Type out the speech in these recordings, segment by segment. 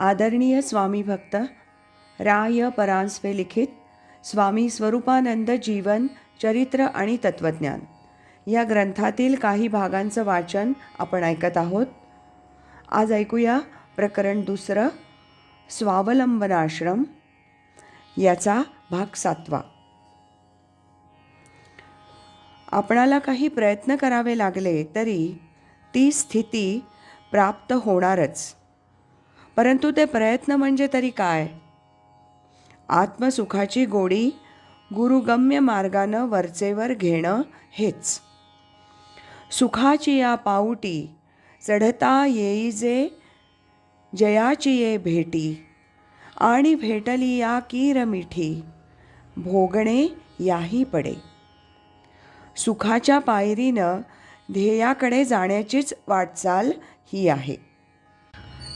आदरणीय स्वामी भक्त राय परांजपे लिखित स्वामी स्वरूपानंद जीवन चरित्र आणि तत्त्वज्ञान या ग्रंथातील काही भागांचं वाचन आपण ऐकत आहोत. आज ऐकूया प्रकरण दुसरं स्वावलंबनाश्रम याचा भाग सातवा. आपणाला काही प्रयत्न करावे लागले तरी ती स्थिती प्राप्त होणारच. परंतु ते प्रयत्न म्हणजे तरी काय? आत्मसुखाची गोडी गुरुगम्य मार्गानं वरचेवर घेणं हेच. सुखाची या पाऊटी चढता येई जे जयाची ये भेटी आणि भेटली या कीर मिठी भोगणे याही पडे. सुखाच्या पायरीनं ध्येयाकडे जाण्याचीच वाटचाल ही आहे.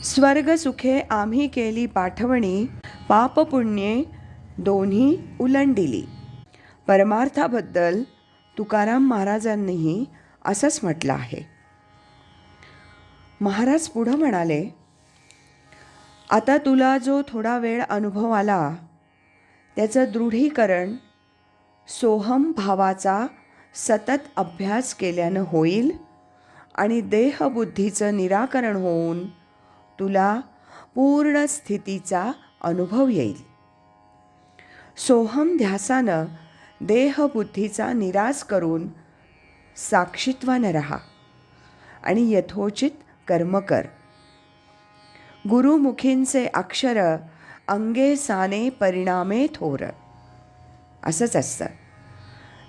स्वर्ग सुखे आम्ही केली पाठवणी पापपुण्ये दोन्ही उलंडिली. परमार्थाबद्दल तुकाराम महाराजांनीही असंच म्हटलं आहे. महाराज पुढं म्हणाले आता तुला जो थोडा वेळ अनुभव आला त्याचं दृढीकरण सोहम भावाचा सतत अभ्यास केल्यानं होईल आणि देहबुद्धीचं निराकरण होऊन तुला पूर्ण स्थितीचा अनुभव येईल. सोहम ध्यासानं देहबुद्धीचा निराश करून साक्षित्वानं राहा आणि यथोचित कर्म कर. गुरुमुखींचे अक्षर अंगे साने परिणामे थोर. असंच असतं.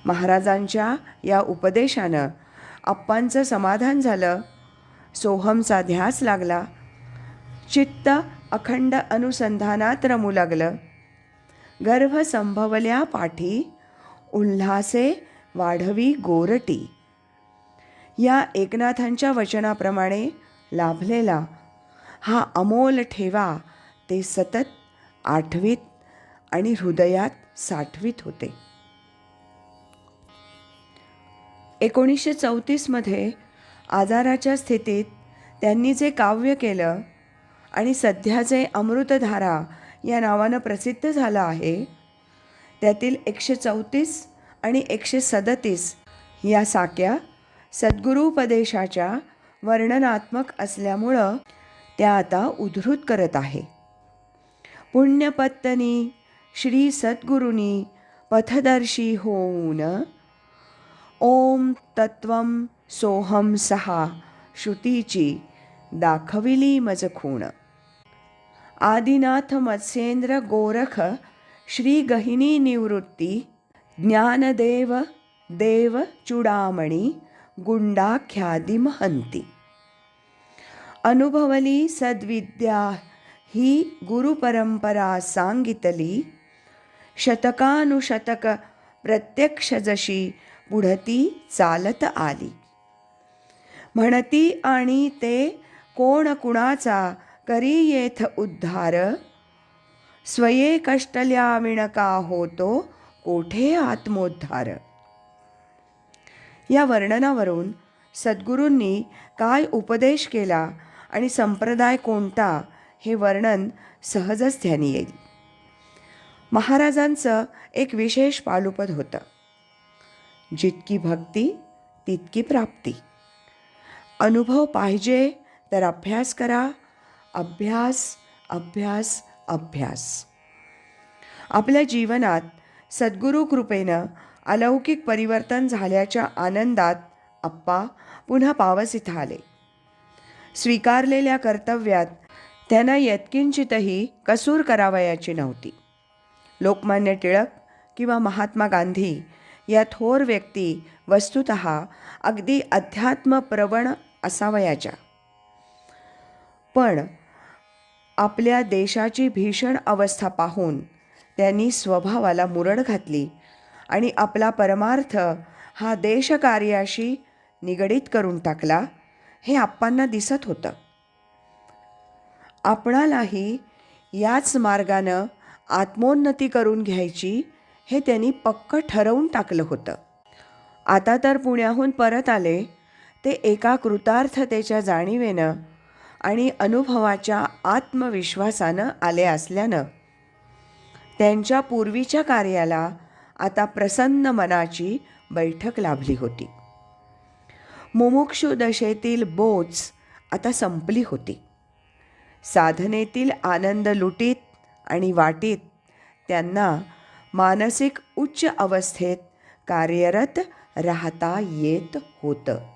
महाराजांच्या या उपदेशानं अप्पांचं समाधान झालं. सोहमचा ध्यास लागला. चित्त अखंड अनुसंधानात रमू लागलं. गर्भ संभवल्या पाठी उल्हासे वाढवी गोरटी. या एकनाथांच्या वचनाप्रमाणे लाभलेला हा अमोल ठेवा ते सतत आठवीत आणि हृदयात साठवीत होते. एकोणीसशे चौतीसमध्ये आजाराच्या स्थितीत त्यांनी जे काव्य केलं आणि सध्याचे अमृतधारा या नावानं प्रसिद्ध झालं आहे त्यातील एकशे चौतीस आणि एकशे सदतीस या साक्या सद्गुरुपदेशाच्या वर्णनात्मक असल्यामुळं त्या आता उद्धृत करत आहे. पुण्यपत्तनी श्री सद्गुरुनी पथदर्शी होऊन ओम तत्वम सोहम सहा श्रुतीची दाखविली मज खूण आदिनाथ मत्स्येंद्र गोरख श्री गहिनी निवृत्ती ज्ञानदेव देव चुडामणी गुंडाख्यादी महंती. अनुभवली सद्विद्या ही गुरुपरंपरा सांगितली शतकानुशतक प्रत्यक्ष जशी पुढती चालत आली. म्हणती आणि ते कोण कुणाचा करी येथ उद्धार? स्वये कष्टल्या विणका होतो? कोठे आत्मोद्धार? या वर्णनावरून सद्गुरूंनी काय उपदेश केला आणि संप्रदाय कोणता हे वर्णन सहजच ध्यानी येईल. महाराजांचं एक विशेष पालुपद होतं. जितकी भक्ती तितकी प्राप्ती. अनुभव पाहिजे तर अभ्यास करा. अभ्यास अभ्यास अभ्यास. आपल्या जीवनात सद्गुरू कृपेनं अलौकिक परिवर्तन झाल्याच्या आनंदात अप्पा पुन्हा पावस इथं आले. स्वीकारलेल्या कर्तव्यात त्यांना यत्किंचितही कसूर करावयाची नव्हती. लोकमान्य टिळक किंवा महात्मा गांधी या थोर व्यक्ती वस्तुत अगदी अध्यात्मप्रवण असावयाच्या. पण आपल्या देशाची भीषण अवस्था पाहून त्यांनी स्वभावाला मुरड घातली आणि आपला परमार्थ हा देशकार्याशी निगडीत करून टाकला हे आप्पांना दिसत होतं. आपणालाही याच मार्गानं आत्मोन्नती करून घ्यायची हे त्यांनी पक्क ठरवून टाकलं होतं. आता तर पुण्याहून परत आले ते एका कृतार्थतेच्या जाणीवेनं आणि अनुभवाच्या आत्मविश्वासानं आले असल्यानं त्यांच्या पूर्वीच्या कार्याला आता प्रसन्न मनाची बैठक लाभली होती. मुमुक्षु दशेतील बोच आता संपली होती. साधनेतील आनंद लुटीत आणि वाटीत त्यांना मानसिक उच्च अवस्थेत कार्यरत राहता येत होतं.